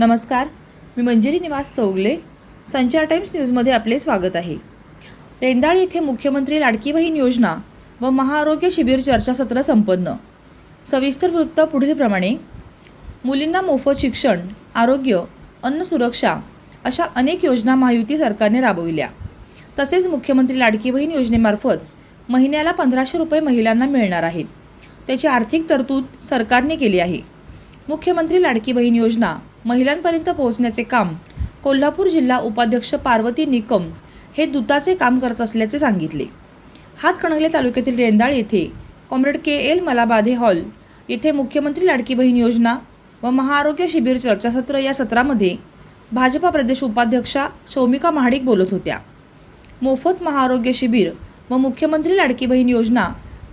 नमस्कार मी मंजिरी निवास चौगले संचार टाइम्स न्यूजमध्ये आपले स्वागत आहे. रेंदाळ येथे मुख्यमंत्री लाडकी बहीण योजना व महाआरोग्य शिबिर चर्चासत्र संपन्न. सविस्तर वृत्त पुढीलप्रमाणे मुलींना मोफत शिक्षण आरोग्य अन्न सुरक्षा अशा अनेक योजना महायुती सरकारने राबविल्या. तसेच मुख्यमंत्री लाडकी बहीण योजनेमार्फत महिन्याला पंधराशे रुपये महिलांना मिळणार आहेत. त्याची आर्थिक तरतूद सरकारने केली आहे. मुख्यमंत्री लाडकी बहीण योजना महिलांपर्यंत पोहोचण्याचे काम कोल्हापूर जिल्हा उपाध्यक्ष पार्वती निकम हे दूताचे काम करत असल्याचे सांगितले. हातकणंगले तालुक्यातील रेंदाळ येथे comrade K L Malabadhe hall येथे मुख्यमंत्री लाडकी बहीण योजना व महाआरोग्य शिबिर चर्चासत्र या सत्रामध्ये भाजपा प्रदेश उपाध्यक्षा शौमिका महाडिक बोलत होत्या. मोफत महाआरोग्य शिबिर व मुख्यमंत्री लाडकी बहीण योजना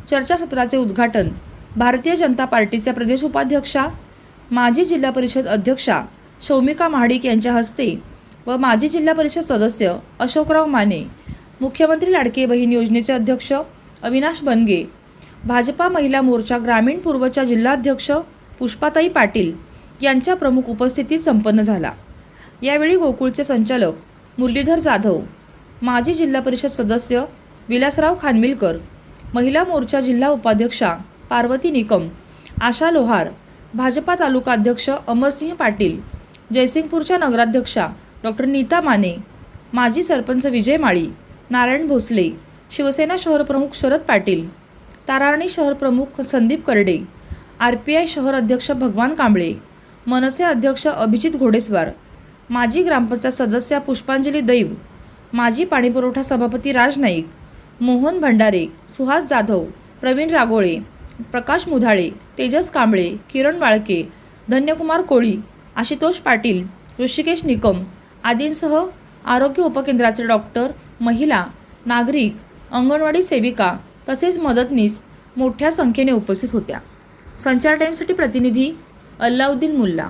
चर्चासत्राचे उद्घाटन भारतीय जनता पार्टीच्या प्रदेश उपाध्यक्षा माजी जिल्हा परिषद अध्यक्षा शौमिका महाडिक यांच्या हस्ते व माजी जिल्हा परिषद सदस्य अशोकराव माने मुख्यमंत्री लाडके बहीण योजनेचे अध्यक्ष अविनाश बनगे भाजपा महिला मोर्चा ग्रामीण पूर्वच्या जिल्हाध्यक्ष पुष्पाताई पाटील यांच्या प्रमुख उपस्थितीत संपन्न झाला. यावेळी गोकुळचे संचालक मुरलीधर जाधव माजी जिल्हा परिषद सदस्य विलासराव खानविलकर महिला मोर्चा जिल्हा उपाध्यक्षा पार्वती निकम आशा लोहार भाजपा तालुका अध्यक्ष अमरसिंह पाटील जयसिंगपूरच्या नगराध्यक्षा डॉक्टर नीता माने माजी सरपंच विजय माळी नारायण भोसले शिवसेना शहर प्रमुख शरद पाटील ताराणी शहर प्रमुख Sandeep Karade R P I शहर अध्यक्ष भगवान कांबळे मनसे अध्यक्ष अभिजित घोडेस्वार माजी ग्रामपंचायत सदस्या पुष्पांजली दैव माजी पाणीपुरवठा सभापती राज नाईक मोहन भंडारे सुहास जाधव प्रवीण रागोळे प्रकाश मुधाळे तेजस कांबळे किरण बाळके धन्यकुमार कोळी आशुतोष पाटील ऋषिकेश निकम आदींसह आरोग्य उपकेंद्राचे डॉक्टर महिला नागरिक अंगणवाडी सेविका तसेच मदतनीस मोठ्या संख्येने उपस्थित होत्या. संचार टाईमसाठी प्रतिनिधी अल्लाउद्दीन मुल्ला.